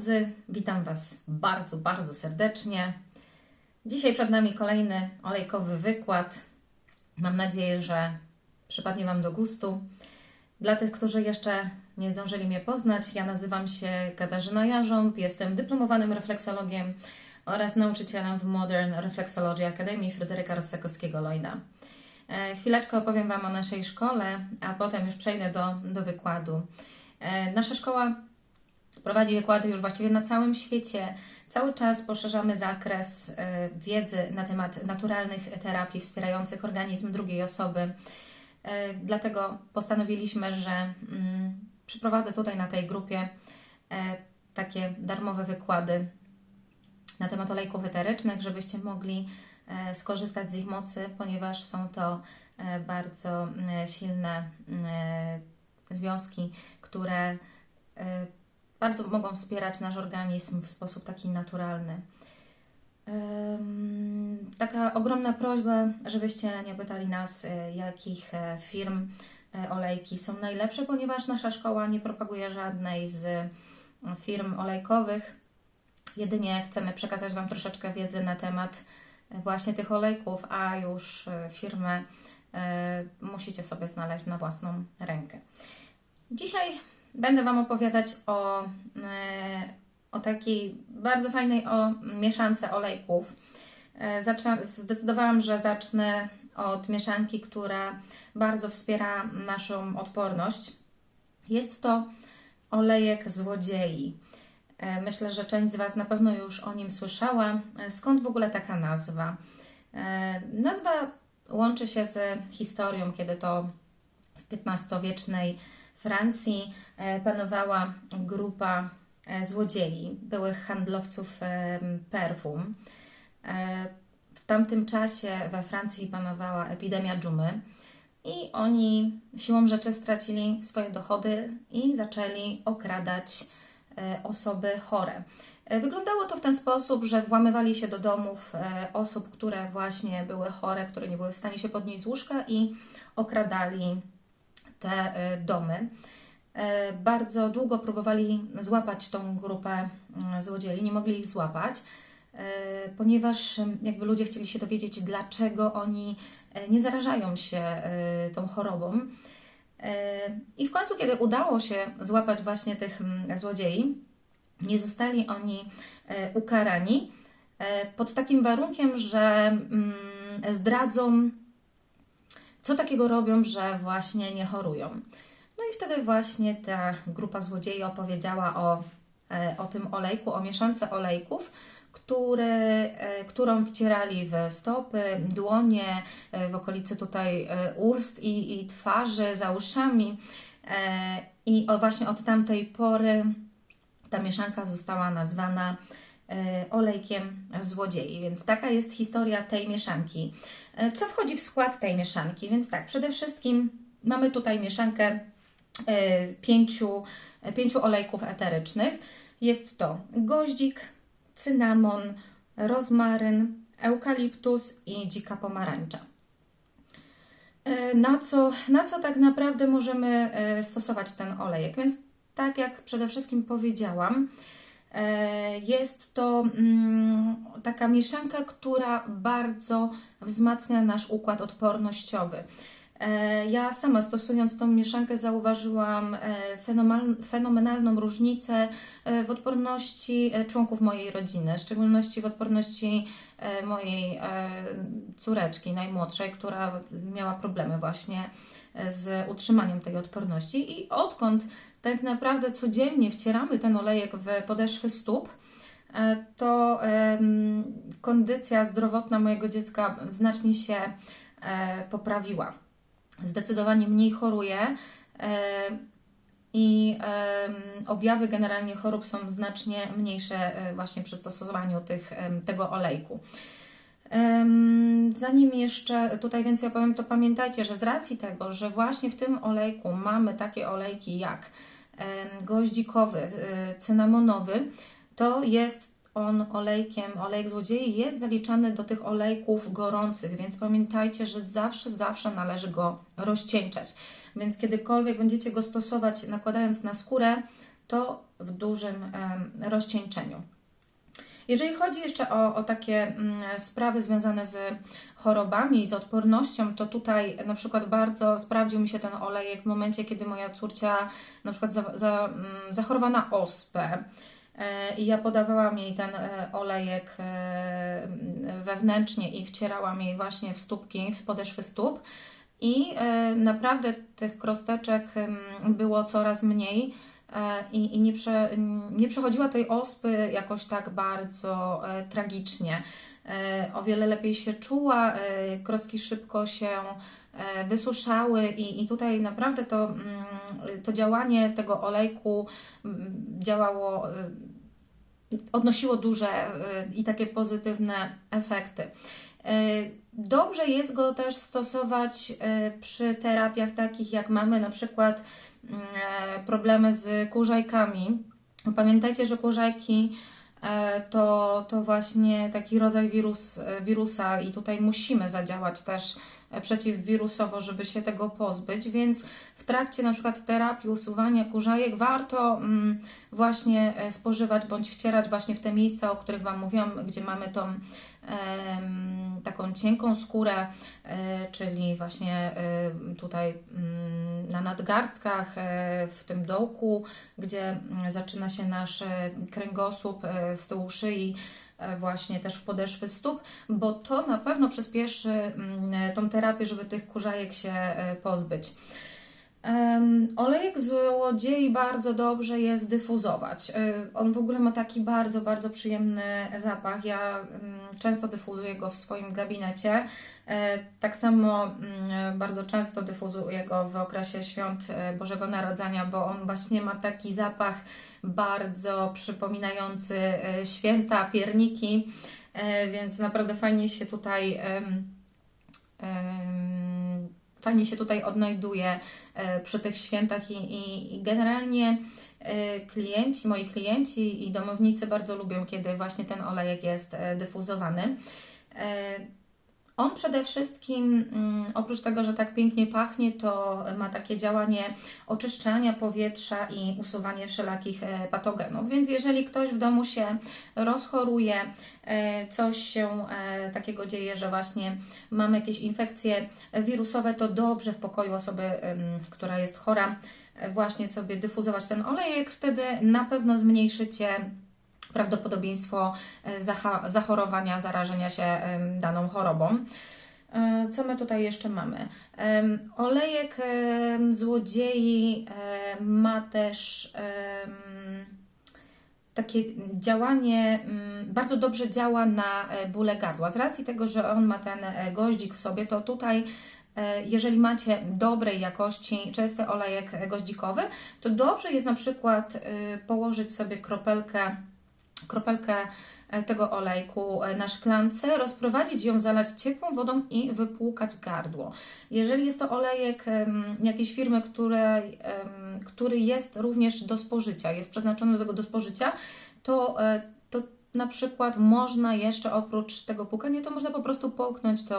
drodzy, witam Was bardzo, bardzo serdecznie. Dzisiaj przed nami kolejny olejkowy wykład. Mam nadzieję, że przypadnie Wam do gustu. Dla tych, którzy jeszcze nie zdążyli mnie poznać, ja nazywam się Katarzyna Jarząb, jestem dyplomowanym refleksologiem oraz nauczycielem w Modern Reflexology Akademii Fryderyka Rossakowskiego-Lloyda. E, Chwileczkę opowiem Wam o naszej szkole, a potem już przejdę do, do wykładu. E, Nasza szkoła prowadzi wykłady już właściwie na całym świecie. Cały czas poszerzamy zakres e, wiedzy na temat naturalnych terapii wspierających organizm drugiej osoby. E, Dlatego postanowiliśmy, że mm, przyprowadzę tutaj na tej grupie e, takie darmowe wykłady na temat olejków eterycznych, żebyście mogli skorzystać z ich mocy, ponieważ są to bardzo silne związki, które bardzo mogą wspierać nasz organizm w sposób taki naturalny. Taka ogromna prośba, żebyście nie pytali nas, e, jakich e, firm e, olejki są najlepsze, ponieważ nasza szkoła nie propaguje żadnej z firm olejkowych. Jedynie chcemy przekazać Wam troszeczkę wiedzy na temat właśnie tych olejków, a już firmę musicie sobie znaleźć na własną rękę. Dzisiaj będę Wam opowiadać o, e, o takiej bardzo fajnej o mieszance olejków. E, Zaczę, zdecydowałam, że zacznę od mieszanki, która bardzo wspiera naszą odporność. Jest to olejek złodziei. E, Myślę, że część z Was na pewno już o nim słyszała. Skąd w ogóle taka nazwa? Nazwa łączy się z historią, kiedy to w XV-wiecznej Francji e, panowała grupa e, złodziei, byłych handlowców e, perfum. W tamtym czasie we Francji panowała epidemia dżumy i oni siłą rzeczy stracili swoje dochody i zaczęli okradać osoby chore. Wyglądało to w ten sposób, że włamywali się do domów osób, które właśnie były chore, które nie były w stanie się podnieść z łóżka i okradali te e, domy. E, Bardzo długo próbowali złapać tą grupę mm, złodziei, nie mogli ich złapać, e, ponieważ em, jakby ludzie chcieli się dowiedzieć, dlaczego oni e, nie zarażają się e, tą chorobą. I w końcu, kiedy udało się złapać właśnie tych mm, złodziei, nie zostali oni ukarani pod takim warunkiem, że mm, zdradzą, co takiego robią, że właśnie nie chorują. No i wtedy właśnie ta grupa złodziei opowiedziała o, e, o tym olejku, o mieszance olejków, który, e, którą wcierali w stopy, dłonie, e, w okolicy tutaj ust i, i twarzy, za uszami. I właśnie od tamtej pory ta mieszanka została nazwana olejkiem złodziei. Więc taka jest historia tej mieszanki. E, Co wchodzi w skład tej mieszanki? Więc tak, przede wszystkim mamy tutaj mieszankę e, pięciu, e, pięciu olejków eterycznych. Jest to goździk, cynamon, rozmaryn, eukaliptus i dzika pomarańcza. E, Na co, na co tak naprawdę możemy e, stosować ten olejek? Więc tak jak przede wszystkim powiedziałam, e, jest to mm, taka mieszanka, która bardzo wzmacnia nasz układ odpornościowy. E, Ja sama stosując tą mieszankę zauważyłam e, fenomenal- fenomenalną różnicę e, w odporności e, członków mojej rodziny, w szczególności w odporności e, mojej e, córeczki najmłodszej, która miała problemy właśnie e, z utrzymaniem tej odporności. I odkąd tak naprawdę codziennie wcieramy ten olejek w podeszwy stóp, e, to kondycja zdrowotna mojego dziecka znacznie się e, poprawiła. Zdecydowanie mniej choruje e, i objawy generalnie chorób są znacznie mniejsze właśnie przy stosowaniu tych, tego olejku. Zanim jeszcze tutaj więcej opowiem, to pamiętajcie, że z racji tego, że właśnie w tym olejku mamy takie olejki jak goździkowy, y, cynamonowy, to jest on olejkiem, olejek złodziei jest zaliczany do tych olejków gorących, więc pamiętajcie, że zawsze, zawsze należy go rozcieńczać. Więc kiedykolwiek będziecie go stosować nakładając na skórę, to w dużym rozcieńczeniu. Jeżeli chodzi jeszcze o, o takie mm, sprawy związane z chorobami, z odpornością, to tutaj na przykład bardzo sprawdził mi się ten olejek w momencie, kiedy moja córcia na przykład za, za, mm, zachorowała na ospę. E, I ja podawałam jej ten e, olejek e, mm, wewnętrznie i wcierałam jej właśnie w stópki, w podeszwy stóp. I naprawdę tych krosteczek em, było coraz mniej i, i nie, prze, nie przechodziła tej ospy jakoś tak bardzo e, tragicznie. E, O wiele lepiej się czuła, e, krostki szybko się e, wysuszały i, i tutaj naprawdę to, mm, to działanie tego olejku mm, działało, e, odnosiło duże e, i takie pozytywne efekty. E, Dobrze jest go też stosować e, przy terapiach takich, jak mamy na przykład e, problemy z kurzajkami. Pamiętajcie, że kurzajki e, to, to właśnie taki rodzaj wirus, e, wirusa i tutaj musimy zadziałać też e, przeciwwirusowo, żeby się tego pozbyć, więc w trakcie na przykład terapii usuwania kurzajek warto mm, właśnie e, spożywać bądź wcierać właśnie w te miejsca, o których Wam mówiłam, gdzie mamy tą taką cienką skórę, e, czyli właśnie e, tutaj mm, na nadgarstkach, e, w tym dołku, gdzie mm, zaczyna się nasz kręgosłup z tyłu szyi, właśnie też w podeszwy stóp, bo to na pewno przyspieszy mm, tą terapię, żeby tych kurzajek się pozbyć. Olejek złodziei bardzo dobrze jest dyfuzować. Y, On w ogóle ma taki bardzo, bardzo przyjemny zapach. Ja mm, często dyfuzuję go w swoim gabinecie. E, Tak samo mm, bardzo często dyfuzuję go w okresie świąt e, Bożego Narodzenia, bo on właśnie ma taki zapach bardzo przypominający e, święta, pierniki, więc naprawdę fajnie się tutaj. Fajnie się tutaj odnajduje e, przy tych świętach i, i, i generalnie e, klienci, moi klienci i domownicy bardzo lubią, kiedy właśnie ten olejek jest e, dyfuzowany. On przede wszystkim, mm, oprócz tego, że tak pięknie pachnie, to ma takie działanie oczyszczania powietrza i usuwanie wszelakich e, patogenów. Więc jeżeli ktoś w domu się rozchoruje, e, coś się e, takiego dzieje, że właśnie mamy jakieś infekcje wirusowe, to dobrze w pokoju osoby, która jest chora, właśnie sobie dyfuzować ten olejek. Wtedy na pewno zmniejszycie prawdopodobieństwo e, zachorowania, zarażenia się daną chorobą. E, Co my tutaj jeszcze mamy? Olejek złodziei ma też takie działanie, mm, bardzo dobrze działa na e, bóle gardła. Z racji tego, że on ma ten goździk w sobie, to tutaj jeżeli macie dobrej jakości czysty olejek goździkowy, to dobrze jest na przykład e, położyć sobie kropelkę, kropelkę e, tego olejku e, na szklance, rozprowadzić ją, zalać ciepłą wodą i wypłukać gardło. Jeżeli jest to olejek jakiejś firmy, której, em, który jest również do spożycia, jest przeznaczony do tego do spożycia, to, e, to na przykład można jeszcze oprócz tego płukania, to można po prostu połknąć tą,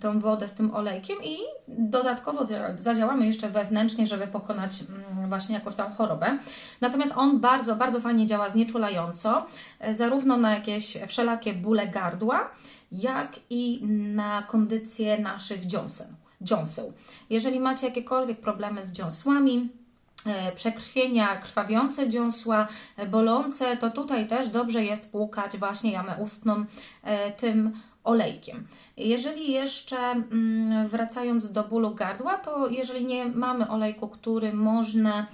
tą wodę z tym olejkiem i dodatkowo za- zadziałamy jeszcze wewnętrznie, żeby pokonać mm, właśnie jakąś tam chorobę. Natomiast on bardzo, bardzo fajnie działa znieczulająco, e, zarówno na jakieś wszelakie bóle gardła, jak i na kondycję naszych dziąseł. dziąseł. Jeżeli macie jakiekolwiek problemy z dziąsłami, e, przekrwienia, krwawiące dziąsła, e, bolące, to tutaj też dobrze jest płukać właśnie jamę ustną tym olejkiem. Jeżeli jeszcze mm, wracając do bólu gardła, to jeżeli nie mamy olejku, który można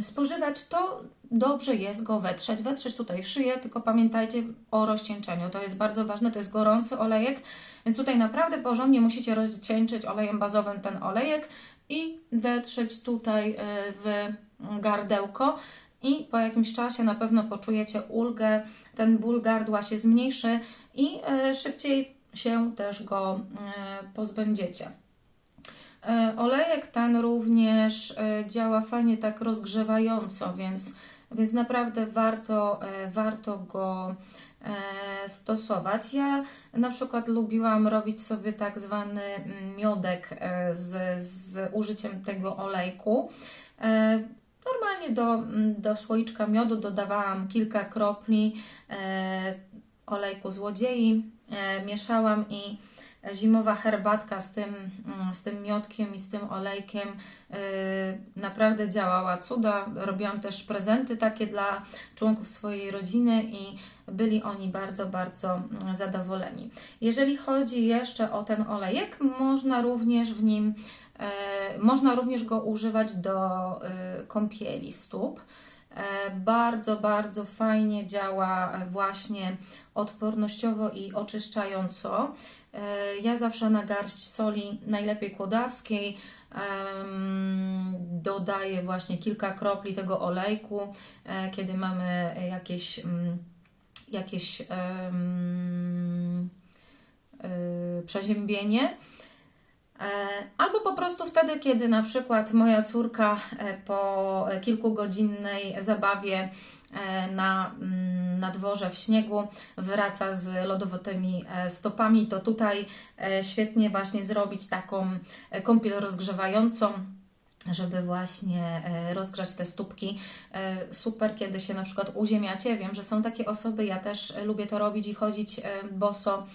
spożywać, to dobrze jest go wetrzeć. Wetrzeć tutaj w szyję, tylko pamiętajcie o rozcieńczeniu. To jest bardzo ważne, to jest gorący olejek, więc tutaj naprawdę porządnie musicie rozcieńczyć olejem bazowym ten olejek i wetrzeć tutaj e, w gardełko. I po jakimś czasie na pewno poczujecie ulgę, ten ból gardła się zmniejszy i e, szybciej się też go e, pozbędziecie. E, Olejek ten również działa fajnie tak rozgrzewająco, więc, więc naprawdę warto, warto go stosować. Ja na przykład lubiłam robić sobie tak zwany mm, miodek z, z użyciem tego olejku. Do, mm, do słoiczka miodu dodawałam kilka kropli e, olejku złodziei, e, mieszałam i zimowa herbatka z tym, mm, z tym miodkiem i z tym olejkiem e, naprawdę działała cuda. Robiłam też prezenty takie dla członków swojej rodziny i byli oni bardzo, bardzo mm, zadowoleni. Jeżeli chodzi jeszcze o ten olejek, można również w nim, można również go używać do e, kąpieli stóp. E, Bardzo, bardzo fajnie działa e, właśnie odpornościowo i oczyszczająco. E, Ja zawsze na garść soli, najlepiej kłodawskiej, dodaję właśnie kilka kropli tego olejku, e, kiedy mamy jakieś, mm, jakieś przeziębienie. E, Albo po prostu wtedy, kiedy na przykład moja córka e, po kilkugodzinnej zabawie e, na, mm, na dworze w śniegu wraca z lodowatymi stopami, to tutaj świetnie właśnie zrobić taką kąpiel rozgrzewającą żeby właśnie rozgrzać te stópki. Super, kiedy się na przykład uziemiacie. Wiem, że są takie osoby, ja też lubię to robić i chodzić boso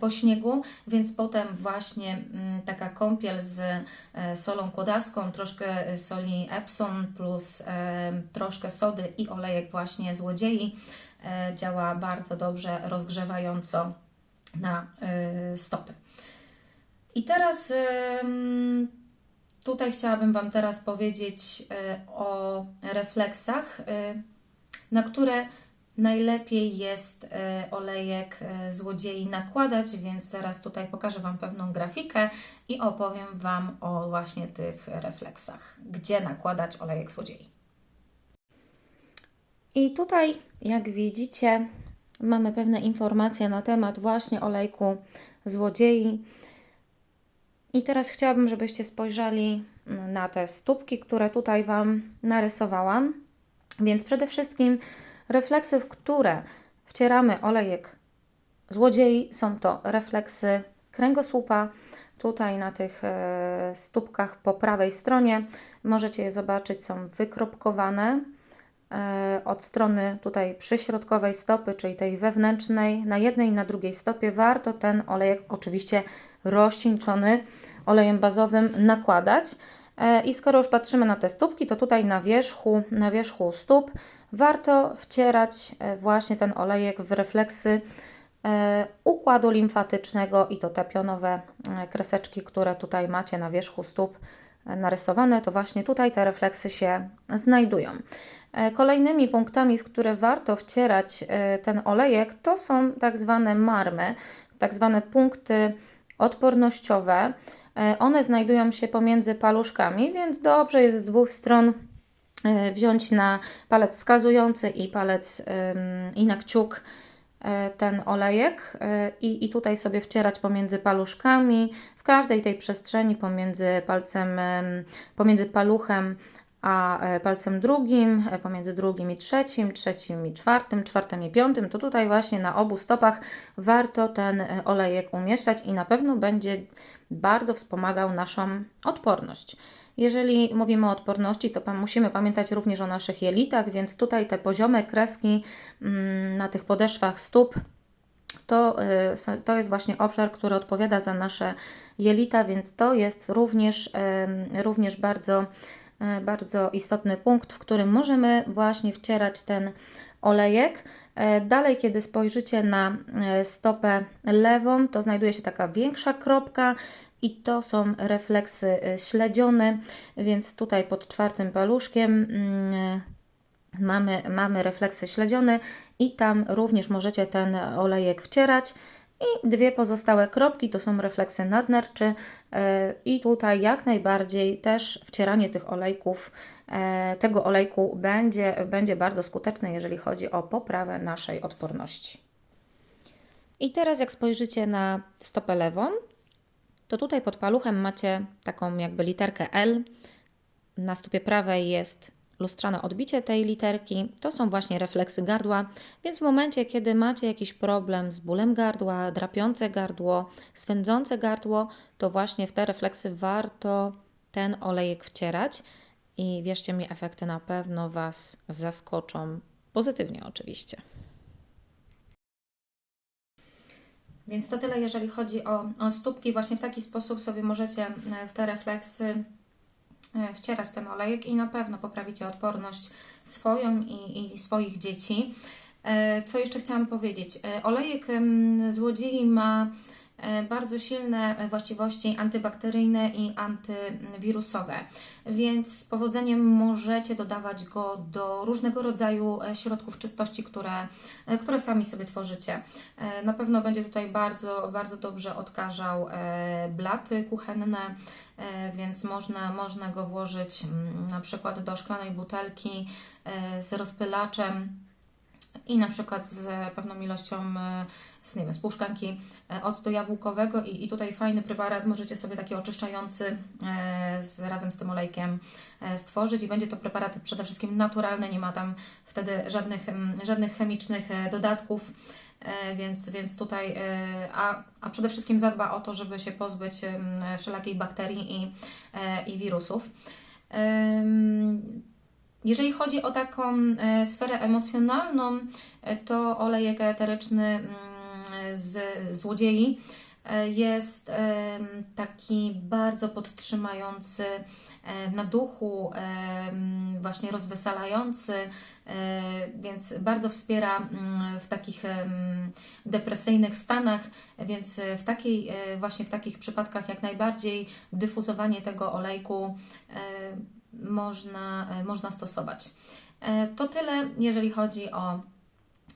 po śniegu, więc potem właśnie mm, taka kąpiel z e, solą kłodawską, troszkę e, soli Epsom plus e, troszkę sody i olejek właśnie złodziei e, działa bardzo dobrze rozgrzewająco na e, stopy. I teraz tutaj chciałabym Wam teraz powiedzieć o refleksach, na które najlepiej jest y, olejek y, złodziei nakładać, więc zaraz tutaj pokażę Wam pewną grafikę i opowiem Wam o właśnie tych refleksach, gdzie nakładać olejek złodziei. I tutaj, jak widzicie, mamy pewne informacje na temat właśnie olejku złodziei. I teraz chciałabym, żebyście spojrzeli mm, na te stópki, które tutaj Wam narysowałam. Więc przede wszystkim refleksy, w które wcieramy olejek złodziei, są to refleksy kręgosłupa. Tutaj na tych e, stópkach po prawej stronie możecie je zobaczyć, są wykropkowane e, od strony tutaj przyśrodkowej stopy, czyli tej wewnętrznej, na jednej i na drugiej stopie warto ten olejek oczywiście rozcieńczony olejem bazowym nakładać. E, I skoro już patrzymy na te stópki, to tutaj na wierzchu, na wierzchu stóp warto wcierać e, właśnie ten olejek w refleksy e, układu limfatycznego i to te pionowe kreseczki, które tutaj macie na wierzchu stóp narysowane, to właśnie tutaj te refleksy się znajdują. Kolejnymi punktami, w które warto wcierać ten olejek, to są tak zwane marmy, tak zwane punkty odpornościowe. E, One znajdują się pomiędzy paluszkami, więc dobrze jest z dwóch stron e, wziąć na palec wskazujący i palec i na kciuk e, ten olejek i, i tutaj sobie wcierać pomiędzy paluszkami, w każdej tej przestrzeni pomiędzy palcem, em, pomiędzy paluchem a palcem drugim, pomiędzy drugim i trzecim, trzecim i czwartym, czwartym i piątym, to tutaj właśnie na obu stopach warto ten olejek umieszczać i na pewno będzie bardzo wspomagał naszą odporność. Jeżeli mówimy o odporności, to musimy pamiętać również o naszych jelitach, więc tutaj te poziome kreski mm, na tych podeszwach stóp to, y, to jest właśnie obszar, który odpowiada za nasze jelita, więc to jest również, również bardzo, e, bardzo istotny punkt, w którym możemy właśnie wcierać ten olejek. E, Dalej, kiedy spojrzycie na e, stopę lewą, to znajduje się taka większa kropka i to są refleksy e, śledzione, więc tutaj pod czwartym paluszkiem mm, mamy, mamy refleksy śledzione i tam również możecie ten olejek wcierać. I dwie pozostałe kropki to są refleksy nadnerczy e, i tutaj jak najbardziej też wcieranie tych olejków, e, tego olejku będzie, będzie bardzo skuteczne, jeżeli chodzi o poprawę naszej odporności. I teraz jak spojrzycie na stopę lewą, to tutaj pod paluchem macie taką jakby literkę L. Na stopie prawej jest lustrzane odbicie tej literki. To są właśnie refleksy gardła, więc w momencie, kiedy macie jakiś problem z bólem gardła, drapiące gardło, swędzące gardło, to właśnie w te refleksy warto ten olejek wcierać. i wierzcie mi, efekty na pewno Was zaskoczą, pozytywnie oczywiście. Więc to tyle, jeżeli chodzi o, o stópki. Właśnie w taki sposób sobie możecie e, w te refleksy wcierać ten olejek i na pewno poprawicie odporność swoją i, i swoich dzieci. E, Co jeszcze chciałam powiedzieć? E, Olejek em, złodziei ma e, bardzo silne e, właściwości antybakteryjne i antywirusowe, więc z powodzeniem możecie dodawać go do różnego rodzaju e, środków czystości, które, e, które sami sobie tworzycie. E, Na pewno będzie tutaj bardzo, bardzo dobrze odkażał e, blaty kuchenne, e, więc można, można go włożyć mm, na przykład do szklanej butelki e, z rozpylaczem i na przykład z pewną ilością e, z, nie wiem, z pół szklanki e, octu jabłkowego i, i tutaj fajny preparat możecie sobie taki oczyszczający e, z, razem z tym olejkiem stworzyć i będzie to preparat przede wszystkim naturalny, nie ma tam wtedy żadnych, żadnych chemicznych dodatków. Więc, więc tutaj, a, a przede wszystkim zadba o to, żeby się pozbyć wszelakich bakterii i, i wirusów. Jeżeli chodzi o taką e, sferę emocjonalną, e, to olejek eteryczny mm, z złodziei e, jest taki bardzo podtrzymający na duchu, właśnie rozweselający, więc bardzo wspiera w takich depresyjnych stanach, więc w takiej, właśnie w takich przypadkach jak najbardziej dyfuzowanie tego olejku można, e, można stosować. E, To tyle, jeżeli chodzi o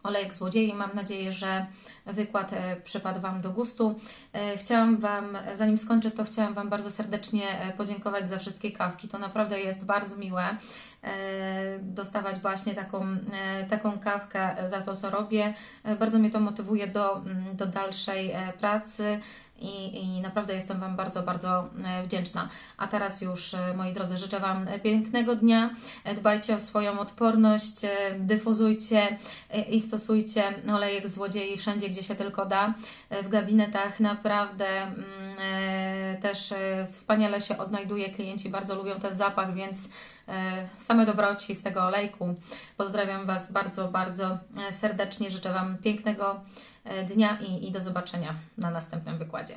olejek złodziei. Mam nadzieję, że wykład e, przypadł Wam do gustu. Chciałam Wam, zanim skończę, to chciałam Wam bardzo serdecznie podziękować za wszystkie kawki. To naprawdę jest bardzo miłe dostawać właśnie taką, e, taką kawkę za to, co robię. E, Bardzo mnie to motywuje do, mm, do dalszej e, pracy i, i naprawdę jestem Wam bardzo, bardzo e, wdzięczna. A teraz już, e, moi drodzy, życzę Wam pięknego dnia. E, Dbajcie o swoją odporność, e, dyfuzujcie e, i stosujcie olejek złodziei wszędzie, gdzie się tylko da. E, W gabinetach naprawdę mm, e, też e, wspaniale się odnajduje. Klienci bardzo lubią ten zapach, więc e, same dobroci z tego olejku. Pozdrawiam Was bardzo, bardzo e, serdecznie. Życzę Wam pięknego e, dnia i, i do zobaczenia na następnym wykładzie.